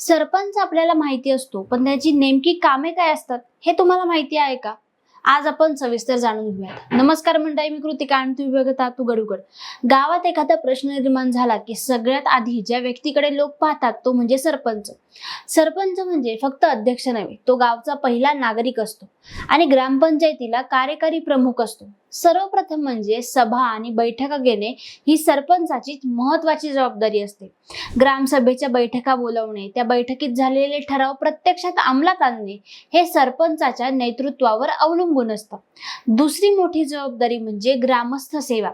सरपंच आपल्याला माहिती असतो पण त्याची नेमकी कामे काय असतात हे तुम्हाला माहिती आहे का? आज आपण सविस्तर जाणून घेऊयात. नमस्कार मंडळी मी कृतिका आणि तुम्ही बघत आहात तू गडूगड. गावात एखादा प्रश्न निर्माण झाला की सगळ्यात आधी ज्या व्यक्तीकडे लोक पाहतात तो म्हणजे सरपंच. सरपंच म्हणजे फक्त अध्यक्ष नव्हे तो गावचा पहिला नागरिक असतो आणि ग्रामपंचायतीला कार्यकारी प्रमुख असतो. सर्वप्रथम म्हणजे सभा आणि बैठका घेणे ही सरपंचाची महत्वाची जबाबदारी असते. ग्रामसभेच्या बैठका बोलवणे त्या बैठकीत झालेले ठराव प्रत्यक्षात अंमलात आणणे हे सरपंचाच्या नेतृत्वावर अवलंबून असतं. दुसरी मोठी जबाबदारी म्हणजे ग्रामस्थ सेवा.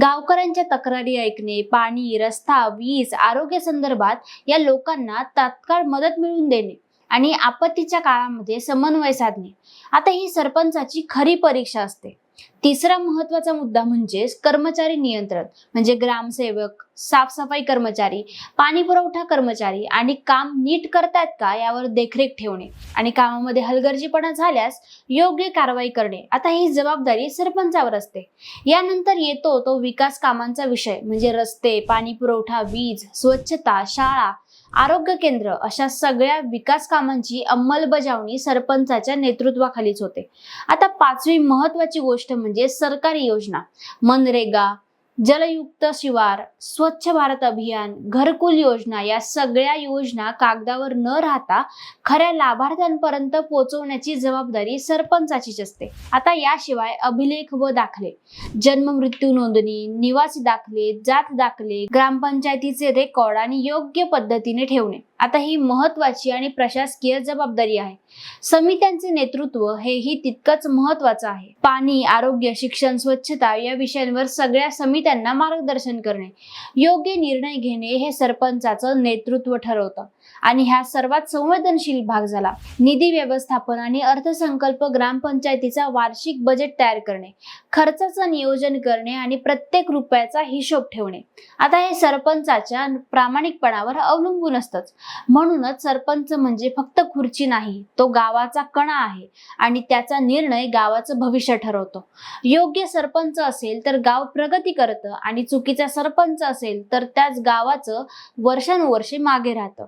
गावकऱ्यांच्या तक्रारी ऐकणे पाणी रस्ता वीज आरोग्य संदर्भात या लोकांना तात्काळ मदत मिळवून देणे आणि आपत्तीच्या काळामध्ये समन्वय साधणे. आता ही सरपंचाची खरी परीक्षा असते. तिसरा महत्त्वाचा मुद्दा म्हणजे कर्मचारी नियंत्रण. म्हणजे ग्रामसेवक साफसफाई कर्मचारी पाणी पुरवठा कर्मचारी आणि काम नीट करतायत का यावर देखरेख ठेवणे आणि कामामध्ये हलगर्जीपणा झाल्यास योग्य कारवाई करणे. आता ही जबाबदारी सरपंचावर असते. यानंतर येतो तो विकास कामांचा विषय. म्हणजे रस्ते पाणी पुरवठा वीज स्वच्छता शाळा आरोग्य केंद्र अशा सगळ्या विकास कामांची अंमलबजावणी सरपंचाच्या नेतृत्वाखालीच होते. आता पाचवी महत्वाची गोष्ट म्हणजे सरकारी योजना. मनरेगा जलयुक्त शिवार स्वच्छ भारत अभियान घरकुल योजना या सगळ्या योजना कागदावर न राहता खऱ्या लाभार्थ्यांपर्यंत पोहोचवण्याची जबाबदारी सरपंचाचीच असते. आता याशिवाय अभिलेख व दाखले जन्म मृत्यू नोंदणी निवासी दाखले जात दाखले ग्रामपंचायतीचे रेकॉर्ड आणि योग्य पद्धतीने ठेवणे. आता ही महत्वाची आणि प्रशासकीय जबाबदारी आहे. समित्यांचे नेतृत्व हेही तितकंच महत्वाचं आहे. पाणी आरोग्य शिक्षण स्वच्छता या विषयांवर सगळ्या समित्यांना मार्गदर्शन करणे. योग्य निर्णय घेणे हे सरपंचाचं नेतृत्व ठरवतं. आणि ह्या सर्वात संवेदनशील भाग झाला. निधी व्यवस्थापन आणि अर्थसंकल्प ग्रामपंचायतीचा वार्षिक बजेट तयार करणे. खर्चाचं नियोजन करणे आणि प्रत्येक रुपयाचा हिशोब ठेवणे. आता हे सरपंचाच्या प्रामाणिकपणावर अवलंबून असतंच. म्हणूनच सरपंच म्हणजे फक्त खुर्ची नाही तो गावाचा कणा आहे आणि त्याचा निर्णय गावाचं भविष्य ठरवतो. योग्य सरपंच असेल तर गाव प्रगती करतं आणि चुकीचा सरपंच असेल तर त्याच गावाचं वर्षानुवर्षे मागे राहतं.